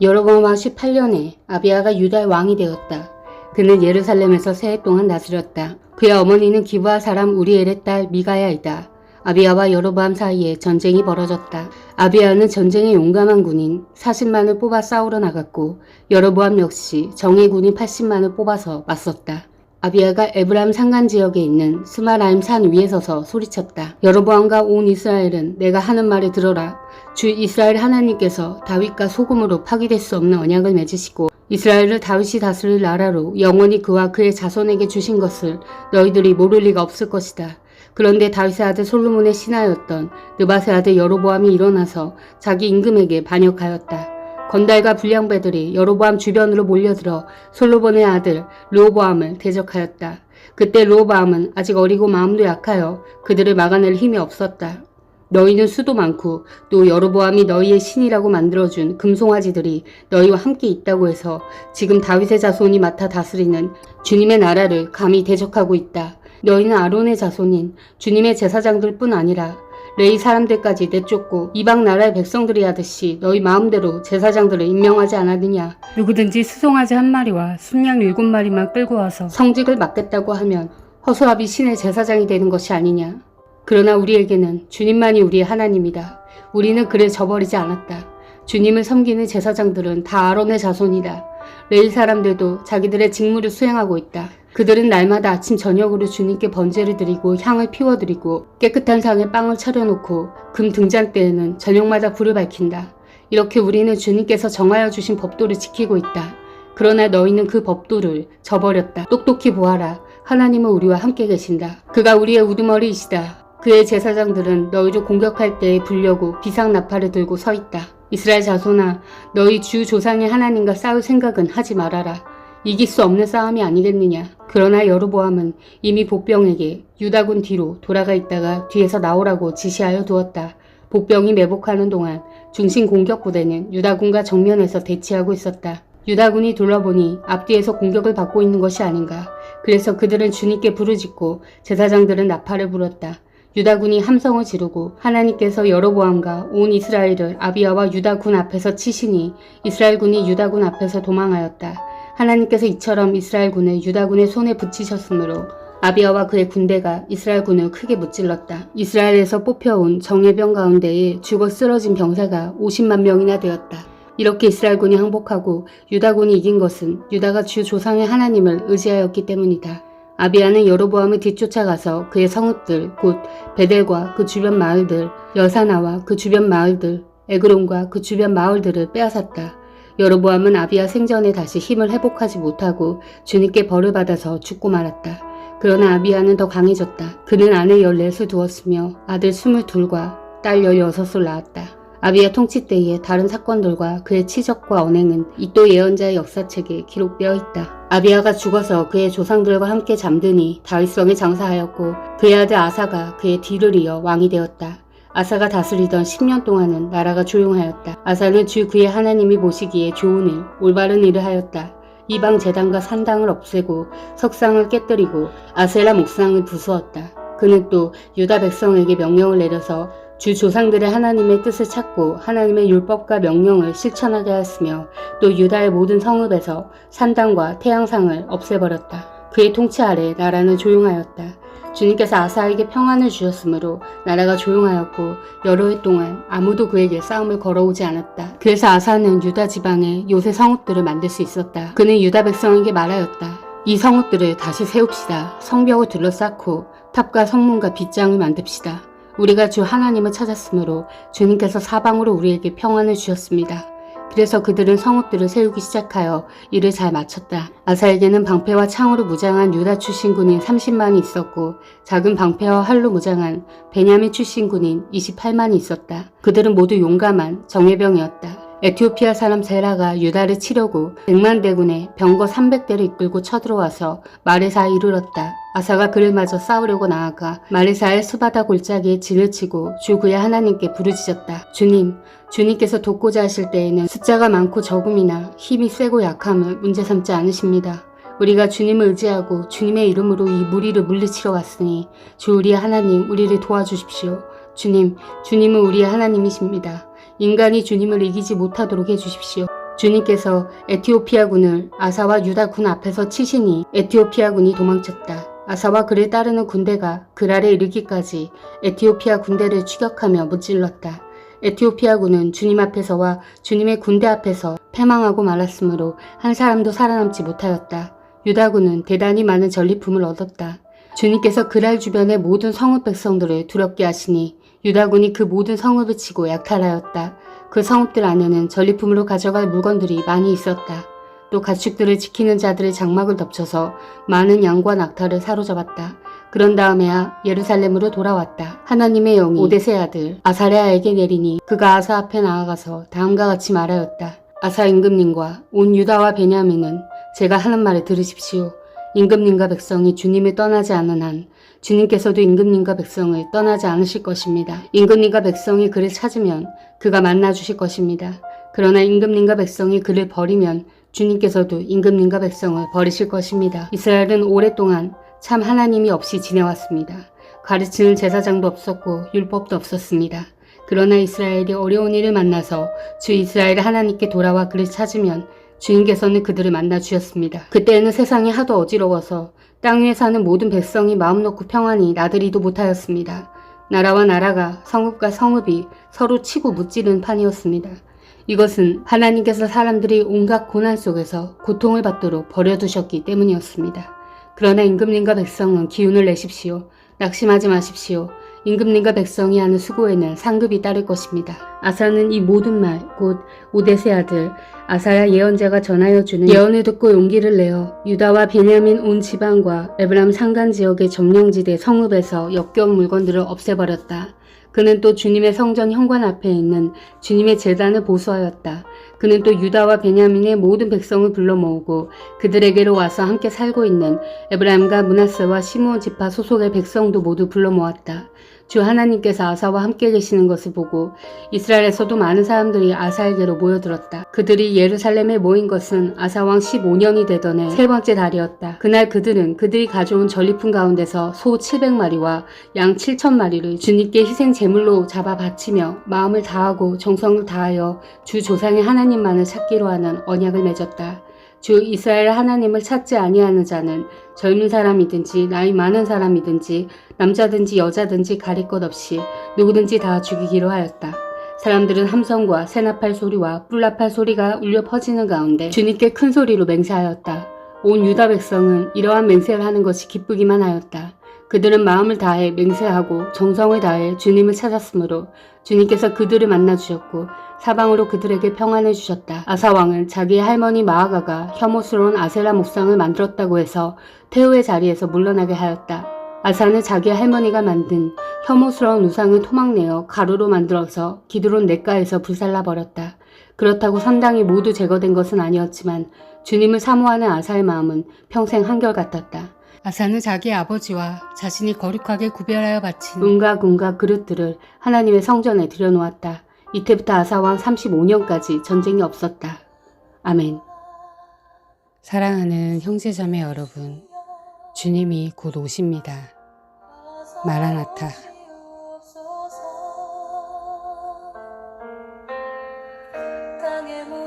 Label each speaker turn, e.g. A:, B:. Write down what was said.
A: 여로보암 18년에 아비아가 유다의 왕이 되었다. 그는 예루살렘에서 세해 동안 다스렸다. 그의 어머니는 기브아 사람 우리엘의 딸 미가야이다. 아비아와 여로보암 사이에 전쟁이 벌어졌다. 아비아는 전쟁에 용감한 군인 40만을 뽑아 싸우러 나갔고 여로보암 역시 정예 군인 80만을 뽑아서 맞섰다. 아비아가 에브람 산간 지역에 있는 스마라임 산 위에 서서 소리쳤다. 여로보암과 온 이스라엘은 내가 하는 말을 들어라. 주 이스라엘 하나님께서 다윗과 소금으로 파기될 수 없는 언약을 맺으시고 이스라엘을 다윗이 다스릴 나라로 영원히 그와 그의 자손에게 주신 것을 너희들이 모를 리가 없을 것이다. 그런데 다윗의 아들 솔로몬의 신하였던 느바세 아들 여로보암이 일어나서 자기 임금에게 반역하였다. 건달과 불량배들이 여로보암 주변으로 몰려들어 솔로몬의 아들 르호보암을 대적하였다. 그때 르호보암은 아직 어리고 마음도 약하여 그들을 막아낼 힘이 없었다. 너희는 수도 많고 또 여로보암이 너희의 신이라고 만들어준 금송아지들이 너희와 함께 있다고 해서 지금 다윗의 자손이 맡아 다스리는 주님의 나라를 감히 대적하고 있다. 너희는 아론의 자손인 주님의 제사장들 뿐 아니라 레이 사람들까지 내쫓고 이방 나라의 백성들이 하듯이 너희 마음대로 제사장들을 임명하지 않았느냐. 누구든지 수송아지 한 마리와 순양 일곱 마리만 끌고 와서 성직을 맡겠다고 하면 허수아비 신의 제사장이 되는 것이 아니냐. 그러나 우리에게는 주님만이 우리의 하나님이다. 우리는 그를 저버리지 않았다. 주님을 섬기는 제사장들은 다 아론의 자손이다. 레일 사람들도 자기들의 직무를 수행하고 있다. 그들은 날마다 아침 저녁으로 주님께 번제를 드리고 향을 피워드리고 깨끗한 상에 빵을 차려놓고 금 등잔 때에는 저녁마다 불을 밝힌다. 이렇게 우리는 주님께서 정하여 주신 법도를 지키고 있다. 그러나 너희는 그 법도를 저버렸다. 똑똑히 보아라. 하나님은 우리와 함께 계신다. 그가 우리의 우두머리이시다. 그의 제사장들은 너희를 공격할 때에 불려고 비상 나팔을 들고 서 있다. 이스라엘 자손아, 너희 주 조상의 하나님과 싸울 생각은 하지 말아라. 이길 수 없는 싸움이 아니겠느냐. 그러나 여로보암은 이미 복병에게 유다군 뒤로 돌아가 있다가 뒤에서 나오라고 지시하여 두었다. 복병이 매복하는 동안 중심 공격 부대는 유다군과 정면에서 대치하고 있었다. 유다군이 둘러보니 앞뒤에서 공격을 받고 있는 것이 아닌가. 그래서 그들은 주님께 부르짖고 제사장들은 나팔을 불었다. 유다군이 함성을 지르고 하나님께서 여로보암과 온 이스라엘을 아비아와 유다군 앞에서 치시니 이스라엘군이 유다군 앞에서 도망하였다. 하나님께서 이처럼 이스라엘 군을 유다군의 손에 붙이셨으므로 아비아와 그의 군대가 이스라엘 군을 크게 무찔렀다. 이스라엘에서 뽑혀온 정예병 가운데에 죽어 쓰러진 병사가 50만 명이나 되었다. 이렇게 이스라엘군이 항복하고 유다군이 이긴 것은 유다가 주 조상의 하나님을 의지하였기 때문이다. 아비아는 여로보암을 뒤쫓아가서 그의 성읍들 곧 베델과 그 주변 마을들 여사나와 그 주변 마을들 에그론과 그 주변 마을들을 빼앗았다. 여로보암은 아비아 생전에 다시 힘을 회복하지 못하고 주님께 벌을 받아서 죽고 말았다. 그러나 아비아는 더 강해졌다. 그는 아내 14을 두었으며 아들 22과 딸 16을 낳았다. 아비아 통치 때의 다른 사건들과 그의 치적과 언행은 이또 예언자의 역사책에 기록되어 있다. 아비아가 죽어서 그의 조상들과 함께 잠드니 다윗성에 장사하였고 그의 아들 아사가 그의 뒤를 이어 왕이 되었다. 아사가 다스리던 10년 동안은 나라가 조용하였다. 아사는 주 그의 하나님이 보시기에 좋은 일, 올바른 일을 하였다. 이방 재단과 산당을 없애고 석상을 깨뜨리고 아세라 목상을 부수었다. 그는 또 유다 백성에게 명령을 내려서 주 조상들의 하나님의 뜻을 찾고 하나님의 율법과 명령을 실천하게 하였으며 또 유다의 모든 성읍에서 산당과 태양상을 없애버렸다. 그의 통치 아래 나라는 조용하였다. 주님께서 아사에게 평안을 주셨으므로 나라가 조용하였고 여러 해 동안 아무도 그에게 싸움을 걸어오지 않았다. 그래서 아사는 유다 지방에 요새 성읍들을 만들 수 있었다. 그는 유다 백성에게 말하였다. 이 성읍들을 다시 세웁시다. 성벽을 둘러싸고 탑과 성문과 빗장을 만듭시다. 우리가 주 하나님을 찾았으므로 주님께서 사방으로 우리에게 평안을 주셨습니다. 그래서 그들은 성읍들을 세우기 시작하여 일을 잘 마쳤다. 아사에게는 방패와 창으로 무장한 유다 출신 군인 30만이 있었고 작은 방패와 활로 무장한 베냐민 출신 군인 28만이 있었다. 그들은 모두 용감한 정예병이었다. 에티오피아 사람 세라가 유다를 치려고 100만 대군의 병거 300대를 이끌고 쳐들어와서 마레사에 이르렀다. 아사가 그를 마저 싸우려고 나아가 마레사의 수바다 골짜기에 진을 치고 주 그의 하나님께 부르짖었다. 주님, 주님께서 돕고자 하실 때에는 숫자가 많고 적음이나 힘이 세고 약함을 문제 삼지 않으십니다. 우리가 주님을 의지하고 주님의 이름으로 이 무리를 물리치러 왔으니 주 우리의 하나님 우리를 도와주십시오. 주님, 주님은 우리의 하나님이십니다. 인간이 주님을 이기지 못하도록 해주십시오. 주님께서 에티오피아군을 아사와 유다군 앞에서 치시니 에티오피아군이 도망쳤다. 아사와 그를 따르는 군대가 그랄에 이르기까지 에티오피아 군대를 추격하며 무찔렀다. 에티오피아군은 주님 앞에서와 주님의 군대 앞에서 패망하고 말았으므로 한 사람도 살아남지 못하였다. 유다군은 대단히 많은 전리품을 얻었다. 주님께서 그랄 주변의 모든 성읍 백성들을 두렵게 하시니 유다군이 그 모든 성읍을 치고 약탈하였다. 그 성읍들 안에는 전리품으로 가져갈 물건들이 많이 있었다. 또 가축들을 지키는 자들의 장막을 덮쳐서 많은 양과 낙타를 사로잡았다. 그런 다음에야 예루살렘으로 돌아왔다. 하나님의 영이 오데세 아들 아사레아에게 내리니 그가 아사 앞에 나아가서 다음과 같이 말하였다. 아사 임금님과 온 유다와 베냐민은 제가 하는 말을 들으십시오. 임금님과 백성이 주님을 떠나지 않은 한 주님께서도 임금님과 백성을 떠나지 않으실 것입니다. 임금님과 백성이 그를 찾으면 그가 만나 주실 것입니다. 그러나 임금님과 백성이 그를 버리면 주님께서도 임금님과 백성을 버리실 것입니다. 이스라엘은 오랫동안 참 하나님이 없이 지내왔습니다. 가르치는 제사장도 없었고 율법도 없었습니다. 그러나 이스라엘이 어려운 일을 만나서 주 이스라엘 하나님께 돌아와 그를 찾으면 주님께서는 그들을 만나 주셨습니다. 그때에는 세상이 하도 어지러워서 땅 위에 사는 모든 백성이 마음 놓고 평안히 나들이도 못하였습니다. 나라와 나라가 성읍과 성읍이 서로 치고 무찌르는 판이었습니다. 이것은 하나님께서 사람들이 온갖 고난 속에서 고통을 받도록 버려두셨기 때문이었습니다. 그러나 임금님과 백성은 기운을 내십시오. 낙심하지 마십시오. 임금님과 백성이 하는 수고에는 상급이 따를 것입니다. 아사는 이 모든 말, 곧 오데세 아들 아사야 예언자가 전하여 주는 예언을 듣고 용기를 내어 유다와 베냐민 온 지방과 에브람 산간 지역의 점령지대 성읍에서 역겨운 물건들을 없애버렸다. 그는 또 주님의 성전 현관 앞에 있는 주님의 재단을 보수하였다. 그는 또 유다와 베냐민의 모든 백성을 불러 모으고 그들에게로 와서 함께 살고 있는 에브라임과 문하세와 시므온 지파 소속의 백성도 모두 불러 모았다. 주 하나님께서 아사와 함께 계시는 것을 보고 이스라엘에서도 많은 사람들이 아사에게로 모여들었다. 그들이 예루살렘에 모인 것은 아사왕 15년이 되던 해 세 번째 달이었다. 그날 그들은 그들이 가져온 전리품 가운데서 소 700마리와 양 7천마리를 주님께 희생 제물로 잡아 바치며 마음을 다하고 정성을 다하여 주 조상의 하나님만을 찾기로 하는 언약을 맺었다. 주 이스라엘 하나님을 찾지 아니하는 자는 젊은 사람이든지 나이 많은 사람이든지 남자든지 여자든지 가릴 것 없이 누구든지 다 죽이기로 하였다. 사람들은 함성과 세나팔 소리와 뿔나팔 소리가 울려 퍼지는 가운데 주님께 큰 소리로 맹세하였다. 온 유다 백성은 이러한 맹세를 하는 것이 기쁘기만 하였다. 그들은 마음을 다해 맹세하고 정성을 다해 주님을 찾았으므로 주님께서 그들을 만나 주셨고 사방으로 그들에게 평안을 주셨다. 아사왕은 자기의 할머니 마아가가 혐오스러운 아세라 목상을 만들었다고 해서 태우의 자리에서 물러나게 하였다. 아사는 자기 할머니가 만든 혐오스러운 우상을 토막내어 가루로 만들어서 기드론 냇가에서 불살라 버렸다. 그렇다고 선당이 모두 제거된 것은 아니었지만 주님을 사모하는 아사의 마음은 평생 한결같았다. 아사는 자기 아버지와 자신이 거룩하게 구별하여 바친 온갖 그릇들을 하나님의 성전에 들여놓았다. 이때부터 아사왕 35년까지 전쟁이 없었다. 아멘. 사랑하는 형제자매 여러분, 주님이 곧 오십니다. 마라나타.
B: 땅에 묻